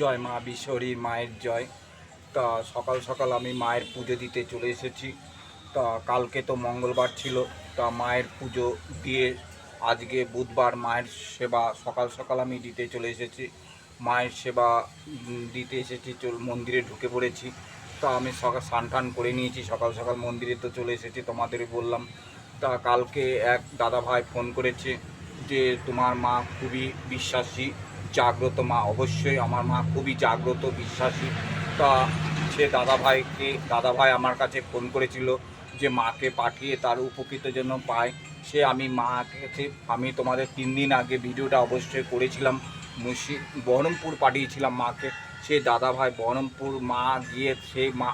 জয় মা বিশ্বরী মায়ের জয়। তা সকাল সকাল আমি মায়ের পুজো দিতে চলে এসেছি। তা কালকে তো মঙ্গলবার ছিল, তা মায়ের পুজো দিয়ে আজকে বুধবার মায়ের সেবা সকাল সকাল আমি দিতে চলে এসেছি। মায়ের সেবা দিতে এসেছি, চল, মন্দিরে ঢুকে পড়েছি। তা আমি সকাল স্নান করে নিয়েছি, সকাল সকাল মন্দিরে তো চলে এসেছি তোমাদের বললাম। তা কালকে এক দাদা ভাই ফোন করেছে যে তোমার মা খুবই বিশ্বাসী জাগ্রত মা, অবশ্যই আমার মা খুবই জাগ্রত, বিশ্বাসী। তা সে দাদা ভাইকে দাদা ভাই আমার কাছে ফোন করেছিল যে মাকে পাঠিয়ে তার উপকৃত যেন পায়। সে আমি মাকে আমি তোমাদের তিন দিন আগে ভিডিওটা অবশ্যই করেছিলাম। মুর্শি বহরমপুর পাঠিয়েছিলাম মাকে। সে দাদা ভাই বহরমপুর মা গিয়ে সেই মা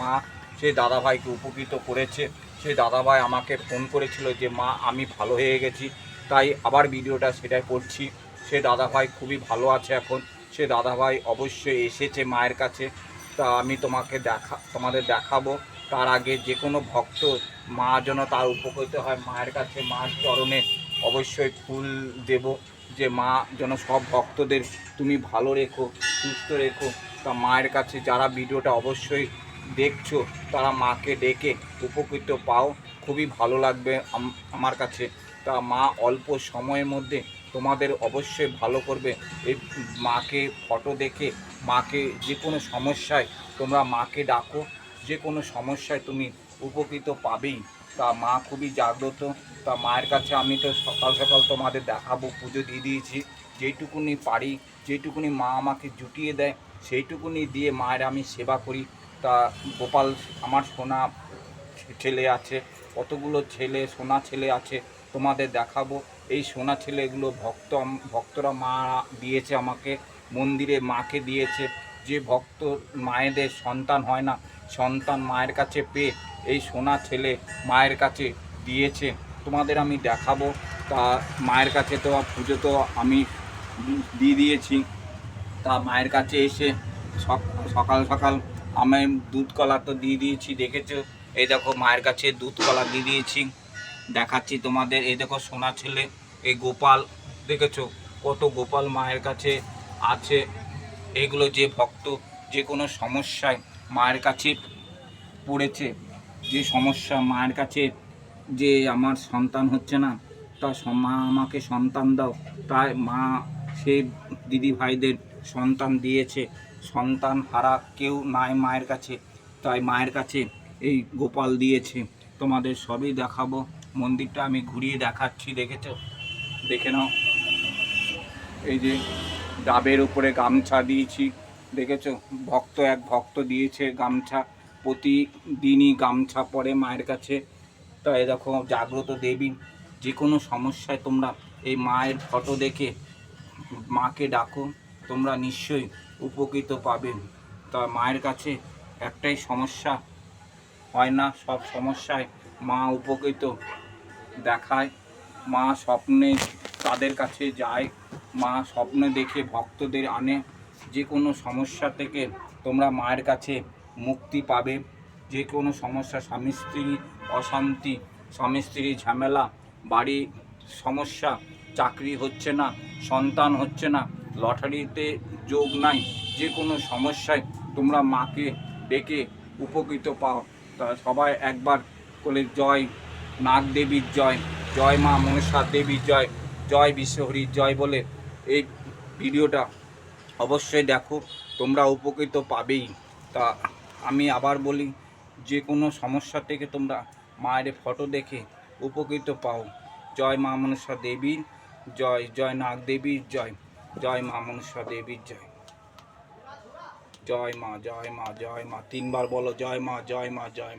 মা সেই দাদা ভাইকে উপকৃত করেছে। সেই দাদা ভাই আমাকে ফোন করেছিল যে, মা, আমি ভালো হয়ে গেছি। তাই আবার ভিডিওটা সেটাই করছি। সে দাদা ভাই খুবই ভালো আছে এখন। সে দাদা ভাই অবশ্যই এসেছে মায়ের কাছে। তা আমি তোমাকে দেখা, তোমাদের দেখাবো। তার আগে যে কোনো ভক্ত মা যেন তার উপকৃত হয়, মায়ের কাছে মার চরণে অবশ্যই ফুল দেব যে মা যেন সব ভক্তদের তুমি ভালো রেখো, সুস্থ রেখো। তা মায়ের কাছে যারা ভিডিওটা অবশ্যই দেখছ, তারা মাকে ডেকে উপকৃত পাও। খুবই ভালো লাগবে আমার কাছে। তা মা অল্প সময়ের মধ্যে তোমাদের অবশ্যই ভালো করবে। এই মাকে ফটো দেখে, মাকে যে কোনো সমস্যায় তোমরা মাকে ডাকো যে কোনো সমস্যায় তুমি উপকৃত পাবেই। তা মা খুবই জাগ্রত। তা মায়ের কাছে আমি তো সকাল সকাল তোমাদের দেখাবো, পুজো দিয়ে দিয়েছি। যেইটুকুনি পারি, যেটুকুনি মা আমাকে জুটিয়ে দেয়, সেইটুকুনি দিয়ে মায়ের আমি সেবা করি। তা গোপাল, আমার সোনা ছেলে আছে। কতগুলো ছেলে, সোনা ছেলে আছে তোমাদের দেখাবো। এই সোনা ছেলেগুলো ভক্ত ভক্তরা মা দিয়েছে আমাকে, মন্দিরে মাকে দিয়েছে। যে ভক্ত মায়েদের সন্তান হয় না, সন্তান মায়ের কাছে পেয়ে এই সোনা ছেলে মায়ের কাছে দিয়েছে। তোমাদের আমি দেখাবো, তা মায়ের কাছে তো পুজো তো আমি দিয়ে দিয়েছি। তা মায়ের কাছে এসে সক- সকাল সকাল আমি দুধ কলা তো দিয়ে দিয়েছি, দেখেছ? এই দেখো মায়ের কাছে দুধ কলা দিয়ে দিয়েছি। দেখাচ্ছি তোমাদের। এই দেখো সোনা ছেলে, এই গোপাল, দেখেছ? কত গোপাল মায়ের কাছে আছে। এগুলো যে ভক্ত, যে কোনো সমস্যায় মায়ের কাছে পড়েছে, যে সমস্যা মায়ের কাছে যে আমার সন্তান হচ্ছে না, তা মা আমাকে সন্তান দাও। তাই মা, সে দিদি ভাইদের সন্তান দিয়েছে। সন্তান হারা কেউ নাই মায়ের কাছে। তাই মায়ের কাছে এই গোপাল দিয়েছে। তোমাদের সবই দেখাবো। মন্দিরটা আমি ঘুরিয়ে দেখাচ্ছি, দেখেছ? দেখে নাও। এই যে ডাবের উপরে গামছা দিয়েছি, দেখেছ? ভক্ত এক ভক্ত দিয়েছে গামছা। প্রতিদিনই গামছা পরে মায়ের কাছে। তাই দেখো, জাগ্রত দেবী। যে কোনো সমস্যায় তোমরা এই মায়ের ফটো দেখে মাকে ডাকো, তোমরা নিশ্চয়ই উপকৃত পাবে। তা মায়ের কাছে একটাই সমস্যা হয় না, সব সমস্যায় মা উপকৃত দেখায়। মা স্বপ্নে তাদের কাছে যায়, মা স্বপ্নে দেখে ভক্তদের আনে। যে কোনো সমস্যা থেকে তোমরা মায়ের কাছে মুক্তি পাবে। যে কোনো সমস্যা, স্বামী স্ত্রী অশান্তি, স্বামী স্ত্রী ঝামেলা বাড়ি সমস্যা, চাকরি হচ্ছে না, সন্তান হচ্ছে না, লটারিতে যোগ নাই যে কোনো সমস্যায় তোমরা মাকে ডেকে উপকৃত পাও। তা সবাই একবার করে জয় নাগ দেবীর জয় জয় মা মনসা দেবীর জয় জয় বিশ্বহরির জয় বলে এই ভিডিওটা অবশ্যই দেখো, তোমরা উপকৃত পাবেই। তা আমি আবার বলি, যে কোনো সমস্যা থেকে তোমরা মায়ের ফটো দেখে উপকৃত পাও। জয় মা মনসা দেবীর, জয় জয় নাগ দেবীর জয় জয় মা মনসা দেবীর জয়। জয় মা জয় মা জয় মা। তিনবার বলো জয় মা জয় মা জয় মা।